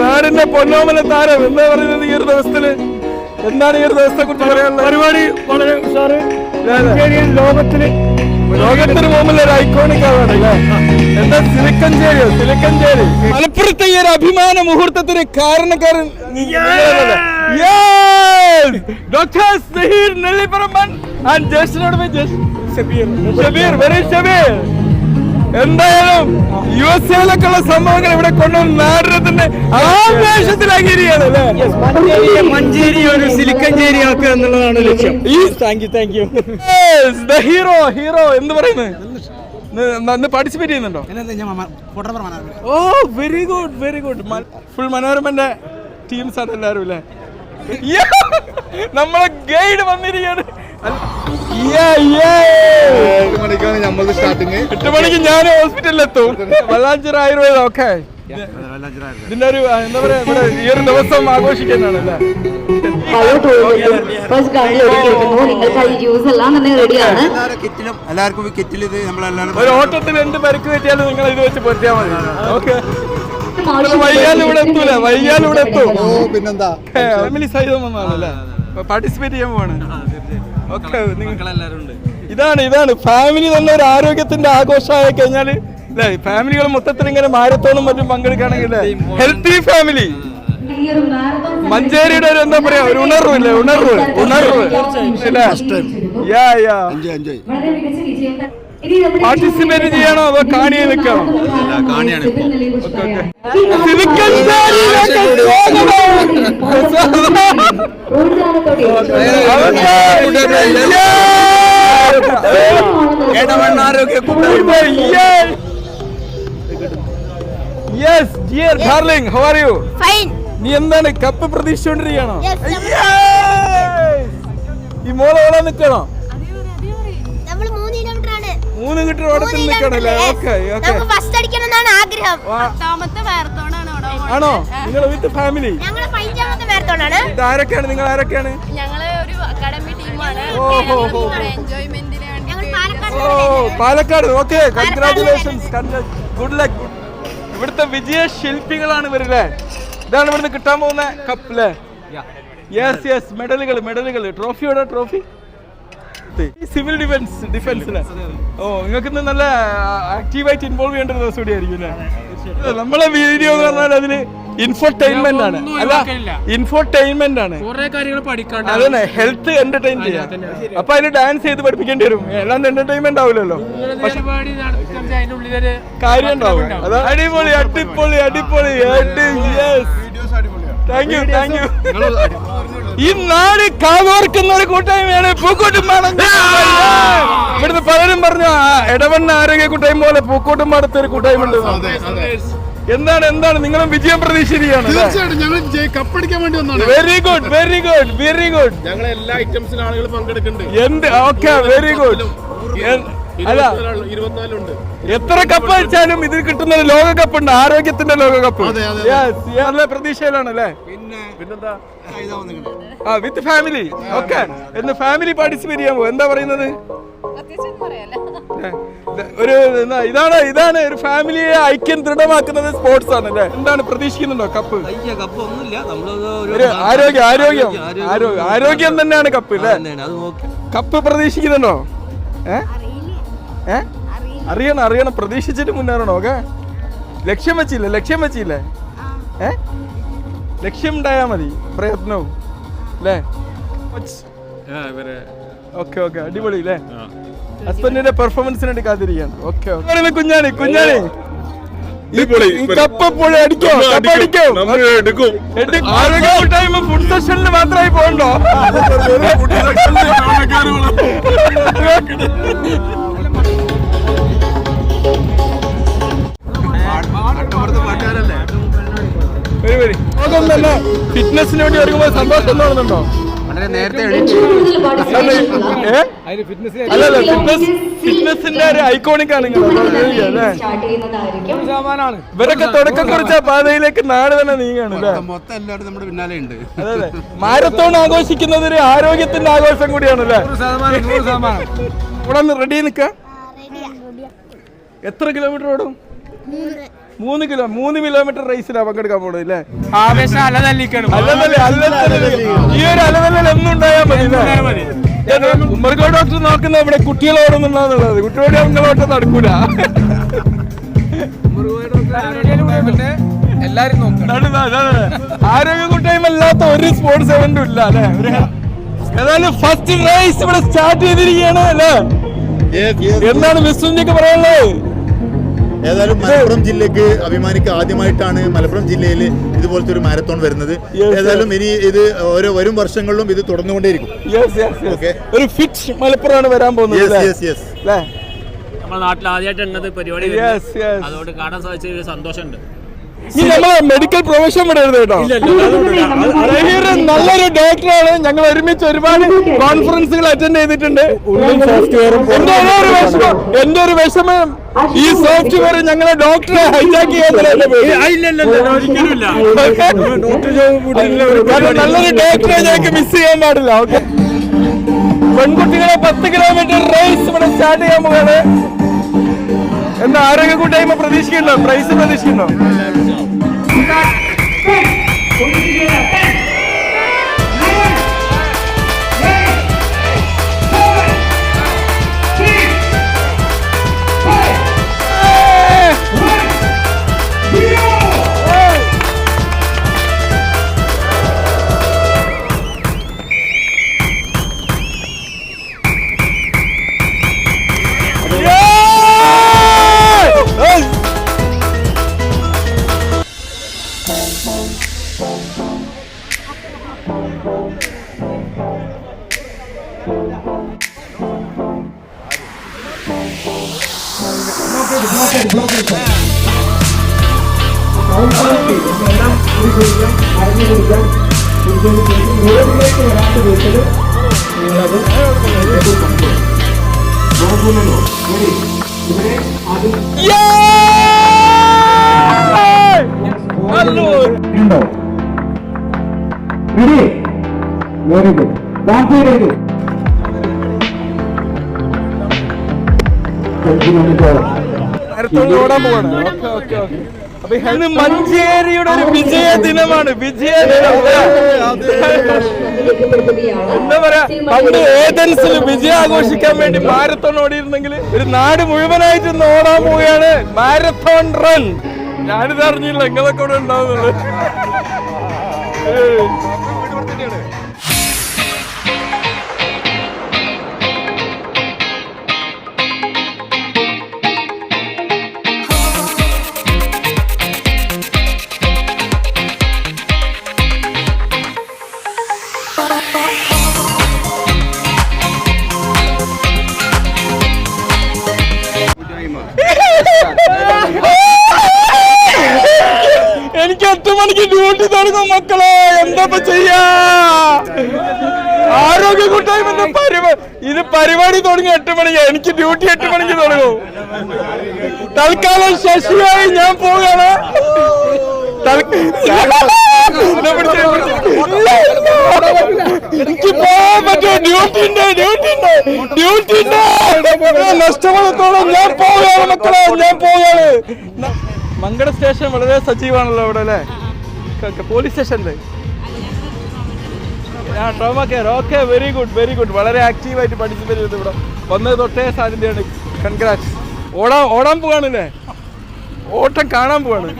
നാടിന്റെ പൊന്നോമല താരം എന്താ പറയുന്നത് ഈ ഒരു ദിവസത്തിൽ എന്താണ് ഈ ഒരു ദിവസത്തെ കുറിച്ച് പറയാനുള്ളത്? പരിപാടി വളരെ ലോകത്തിൽ ലോകത്തിന് മുമ്പിൽ ഒരു ഐക്കോണിക് അല്ലേ? എന്താ സിലിക്കഞ്ചേരിയോ സിലിക്കഞ്ചേരി മലപ്പുറത്തെ ഈ ഒരു അഭിമാന മുഹൂർത്തത്തിന് കാരണക്കാരൻ ഡോക്ടർ സഹീർ നെല്ലിപ്പറമ്പൻ ആൻഡ് ജസ്റ്റിനോട് ഷബീർ ഷബീർ വെരി ഷബീർ എന്തായാലും യു എസ് എയിലൊക്കെയുള്ള സംഭവങ്ങൾ ഇവിടെ കൊണ്ടുവന്ന് നാടിനത്തിന്റെ ആവേശത്തിലാക്കിയിരിക്കുകയാണ് അല്ലേ? മഞ്ചേരി ഒരു സിലിക്കഞ്ചേരി ആക്കുക എന്നുള്ളതാണ് ലക്ഷ്യം. ഈ thank you thank you. Hero hero പറയുന്നത്. പാർട്ടിസിപ്പേറ്റ് ചെയ്യുന്നുണ്ടോ? ഓ very good very good full മനോരമന്റെ teams ആണ് എല്ലാവരും അല്ലേ? നമ്മളെ ഗൈഡ് വന്നിരിക്കുകയാണ്. yeah! മണിക്കാണ് നമ്മൾ സ്റ്റാർട്ടിങ് എട്ട് മണിക്ക് ഞാൻ ഹോസ്പിറ്റലിൽ എത്തും വല്ലാഞ്ചിറ ആയുർവേദം ഓക്കെ. ഇതിന്റെ ഒരു എന്താ പറയാ ഇവിടെ ഈ ദിവസം അല്ലേ? ഓട്ടത്തിൽ എന്ത് പരിക്ക് പറ്റിയാലും നിങ്ങൾ ഇത് വെച്ച് മതി. ഓക്കെ. വൈകാലും ഇവിടെ എത്തൂല വൈകാലും ഇവിടെ എത്തും. ഓ പിന്നെന്താ? ഫാമിലി സഹിതം വന്നാണല്ലേ പാർട്ടിസിപ്പേറ്റ് ചെയ്യാൻ പോവാണ്. ഓക്കെ ഇതാണ് ഇതാണ്. ഫാമിലി തന്നെ ഒരു ആരോഗ്യത്തിന്റെ ആഘോഷമായി കഴിഞ്ഞാൽ അല്ലേ ഫാമിലികൾ മൊത്തത്തിൽ ഇങ്ങനെ മാരത്തോണും മറ്റും പങ്കെടുക്കുകയാണെങ്കിൽ ഹെൽത്തി ഫാമിലി മഞ്ചേരിയുടെ ഒരു എന്താ പറയാ ഒരു ഉണർവ് ഇല്ലേ ഉണർവ് ഉണർവ്. ഇല്ലേ? യാ യാ പാർട്ടിസിപ്പേറ്റ് ചെയ്യണോ അതോ കാണിയെ നിൽക്കണോ? കാണിയാണ് സ്വാഗതം. Yes dear darling how are you fine നീ എന്താണ് കപ്പ് പ്രതീക്ഷിച്ചുകൊണ്ടിരിക്കണോ Yes, ഈ മോളെ ഓളെ നിൽക്കണോ? നമ്മൾ മൂന്ന് കിട്ടും ഓടത്തിൽ നിൽക്കണല്ലേ? ഓക്കെ ആണോ നിങ്ങൾ വിത്ത് ഫാമിലി ആരൊക്കെയാണ്? നിങ്ങൾ ആരൊക്കെയാണ്? ഞങ്ങൾ ഒരു അക്കാഡമി ടീമാണ് ഓ, ഓ Palakkad. Okay congratulations good luck ഇവിടുത്തെ വിജയ ശില്പികളാണ് ഇവരല്ലേ ഇതാണ് ഇവിടുന്ന് കിട്ടാൻ പോകുന്ന കപ്പ് അല്ലേ യെസ് യെസ് മെഡലുകൾ മെഡലുകൾ ട്രോഫിയോടെ ട്രോഫി സിവിൽ ഡിഫൻസ് ഡിഫൻസിന് ഓ നിങ്ങൾക്ക് ഇന്ന് നല്ല ആക്റ്റീവായിട്ട് ഇൻവോൾവ് ചെയ്യേണ്ട ഒരു ദിവസം കൂടിയായിരിക്കും അല്ലേ നമ്മളെ വീഡിയോ എന്ന് പറഞ്ഞാൽ അതിൽ ഇൻഫോർടൈൻമെന്റ് ആണ് അല്ല ഇൻഫോർടൈൻമെന്റ് ആണ് കാര്യങ്ങൾ പഠിക്കാണ്ട്. അതന്നെ ഹെൽത്ത് എന്റർടൈൻ ചെയ്യാം. അപ്പൊ അതിന് ഡാൻസ് ചെയ്ത് പഠിപ്പിക്കേണ്ടി വരും. എല്ലാം എന്റർടൈൻമെന്റ് ആവില്ലല്ലോ കാര്യം ഉണ്ടാവും അടിപൊളി അടിപൊളി അടിപൊളി. താങ്ക് യു താങ്ക് യു ഈ നാട് കാതോർക്കുന്ന ഒരു കൂട്ടായ്മയാണ് പൂക്കോട്ടുംപാടം ഇവിടുന്ന് പലരും പറഞ്ഞു ഇടവണ്ണ ആരോഗ്യ കൂട്ടായ്മ പോലെ പൂക്കോട്ടുംപാടത്ത് ഒരു കൂട്ടായ്മ ഉണ്ട്. എന്താണ് എന്താണ്? നിങ്ങളും വിജയം പ്രതീക്ഷിക്കുകയാണ് തീർച്ചയായിട്ടും ഞങ്ങൾ കപ്പടിക്കാൻ വേണ്ടി വന്നാണ് very good very good very good ഞങ്ങൾ എല്ലാ ഐറ്റംസിലും ആളുകൾ പങ്കെടുക്കുന്നുണ്ട്. എന്ത്? ഓക്കെ വെരി ഗുഡ് അല്ല. എത്ര കപ്പ് അടിച്ചാലും ഇതിൽ കിട്ടുന്ന ലോകകപ്പ്. ഉണ്ട് ആരോഗ്യത്തിന്റെ ലോകകപ്പ് നല്ല പ്രതീക്ഷയിലാണ് അല്ലേ? പിന്നെന്താ? ആ വിത്ത് ഫാമിലി ഓക്കെ എന്ന് ഫാമിലി പാർട്ടിസിപ്പേറ്റ് ചെയ്യാമോ പോകും എന്താ പറയുന്നത്? ഒരു ഇതാണ് ഇതാണ് ഒരു ഫാമിലിയെ ഐക്യം ദൃഢമാക്കുന്നത് സ്പോർട്സ് ആണ് അല്ലേ എന്താണ് പ്രതീക്ഷിക്കുന്നുണ്ടോ കപ്പ് കപ്പ് ഒന്നുമില്ല. ആരോഗ്യം ആരോഗ്യം ആരോഗ്യം ആരോഗ്യം തന്നെയാണ് കപ്പ് അല്ലേ കപ്പ് പ്രതീക്ഷിക്കുന്നുണ്ടോ? ഏ? ഏ? അറിയണം അറിയണം. പ്രതീക്ഷിച്ചിട്ട് മുന്നേറണം ഓക്കെ? ലക്ഷ്യം വെച്ചില്ലേ ലക്ഷ്യം വെച്ചില്ലേ? ഏ? ലക്ഷ്യം ഉണ്ടായാ മതി പ്രയത്നവും. അല്ലേ ഓക്കെ ഓക്കെ. അടിപൊളി അല്ലേ ഹസ്ബൻഡിന്റെ പെർഫോമൻസിന് വേണ്ടി കാത്തിരിക്കുകയാണ്. Okay okay. കുഞ്ഞാണി കുഞ്ഞാണി. ഫുഡ് സെഷനിൽ മാത്രമായി പോകണ്ടോ? ഫിറ്റ്നസിന് വേണ്ടി ഒരുങ്ങുമ്പോൾ സന്തോഷം തോന്നുന്നുണ്ടോ? വളരെ നേരത്തെ? അല്ലല്ല ഫിറ്റ്നസ് ഫിറ്റ്നസിന്റെ ഒരു ഐക്കോണിക് ആണ് നിങ്ങൾ സ്റ്റാർട്ട് ചെയ്യുന്നതായിരിക്കും. ഇവരൊക്കെ തുടക്കം കുറിച്ച പാതയിലേക്ക് നാട് തന്നെ നീങ്ങാണ് മൊത്തം എല്ലാവരും നമ്മുടെ പിന്നാലെ ഉണ്ട്. അതെ മാരത്തോൺ ആഘോഷിക്കുന്നത് ഒരു ആരോഗ്യത്തിന്റെ ആഘോഷം കൂടിയാണ് അല്ലേ? ഇവിടെ റെഡി നിക്ക എത്ര കിലോമീറ്റർ ഓടും? മൂന്ന് കിലോ മൂന്ന് കിലോമീറ്റർ റേസിലാണ് പങ്കെടുക്കാൻ പോണത് അല്ലേ ആവേശം അലതല്ലിക്കണം. ഈ ഒരു അലതല്ലൽ ഒന്നും ഉണ്ടായാൽ മതി അല്ലേ? ഡോക്ടർ നോക്കുന്ന ഇവിടെ കുട്ടികളോടൊന്നുണ്ടാകുന്നുള്ളത് കുട്ടികളുടെ ഞങ്ങളോട്ട് നടക്കൂല. എല്ലാരും. ആരോഗ്യ കൂട്ടായ്മ അല്ലാത്ത ഒരു സ്പോർട്സ് ഇവന്റും ഇല്ല അല്ലെ ഏതായാലും ഫസ്റ്റ് റേസ് ഇവിടെ സ്റ്റാർട്ട് ചെയ്തിരിക്കുകയാണ് അല്ലേ എന്താണ് വിസ്വഞ്ചിക്ക് പറയാനുള്ളത്? ഏതായാലും മലപ്പുറം ജില്ലക്ക് അഭിമാനിക്ക് ആദ്യമായിട്ടാണ് മലപ്പുറം ജില്ലയിൽ ഇതുപോലത്തെ ഒരു മാരത്തോൺ വരുന്നത്. ഏതായാലും ഇനി ഇത് ഓരോ വരും വർഷങ്ങളിലും ഇത് തുടർന്നുകൊണ്ടേയിരിക്കും. Yes, yes, yes. Okay. ഒരു ഫിറ്റ് മലപ്പുറമാണ് വരാൻ പോകുന്നത് യെസ് യെസ് യെസ് അല്ലേ? നമ്മുടെ നാട്ടിൽ ആദ്യമായിട്ട് ഇങ്ങനത്തെ പരിപാടി. അതുകൊണ്ട് കാണാൻ സാധിച്ച ഒരു സന്തോഷമുണ്ട്. മെഡിക്കൽ പ്രൊഫഷൻ വിടരുത് കേട്ടോ. റഹീർ ഡോക്ടറാണ് ഞങ്ങൾ ഒരുമിച്ച് ഒരുപാട് കോൺഫറൻസുകൾ അറ്റൻഡ് ചെയ്തിട്ടുണ്ട്. എന്റെ ഒരേ വിഷമം എന്റെ ഒരു വിഷമം. ഈ സോഫ്റ്റ്വെയർ ഞങ്ങളെ ഡോക്ടറെ ഹൈജാക്ക് കാരണം നല്ലൊരു ഡോക്ടറെ ഞങ്ങൾക്ക് മിസ് ചെയ്യാൻ പാടില്ല ഓക്കെ പെൺകുട്ടികളെ പത്ത് കിലോമീറ്റർ റേസ് ഇവിടെ സ്റ്റാർട്ട് ചെയ്യാൻ പോവാണ് എന്താ ആരോഗ്യ കൂട്ടായ്മ പ്രതീക്ഷിക്കുന്നുണ്ടോ? പ്രൈസ് പ്രതീക്ഷിക്കുന്നുണ്ടോ? മരത്തോളിൽ ഓടാൻ പോവാണ്. Okay okay okay. ഇന്ന് മഞ്ചേരിയുടെ ഒരു വിജയ ദിനമാണ് വിജയ ദിനം. എന്താ പറയാ പണ്ട് ഏതൻസിൽ വിജയം ആഘോഷിക്കാൻ വേണ്ടി മാരത്തോൺ ഓടിയിരുന്നെങ്കിൽ ഒരു നാട് മുഴുവനായിട്ട് ഇന്ന് ഓടാൻ പോവുകയാണ് മാരത്തോൺ റൺ. ഞാനിത് അറിഞ്ഞില്ല നിങ്ങളൊക്കെ ഇവിടെ ഉണ്ടാവുന്നുള്ളു മണിക്ക് ഡ്യൂട്ടി തുടങ്ങും മക്കളെ. എന്താ ചെയ്യാ? ആരോഗ്യ കൂട്ടായ്മ ഇത് പരിപാടി തുടങ്ങി എട്ട് മണിക്ക്. എനിക്ക് ഡ്യൂട്ടി എട്ട് മണിക്ക് തുടങ്ങും. തൽക്കാലം ശശിയായി ഞാൻ പോവുകയാണ്. എനിക്ക് ഡ്യൂട്ടി ഡ്യൂട്ടി ഡ്യൂട്ടി ഞാൻ പോവുകയാണ് മക്കളെ ഞാൻ പോവുകയാണ്. മങ്കട സ്റ്റേഷൻ വളരെ സജീവാണല്ലോ അവിടെ അല്ലേ? പോലീസ് സ്റ്റേഷനിൽ. ആ trauma care okay very good very good വളരെ ആക്റ്റീവായിട്ട് പാർട്ടിസിപ്പേറ്റ് വരുന്നത് ഇവിടെ. വന്നത് തൊട്ടേ സാധ്യതയാണ് കൺഗ്രാറ്റ്സ് ഓടാൻ ഓടാൻ പോവാണല്ലേ ഓട്ടം കാണാൻ പോവാണ്.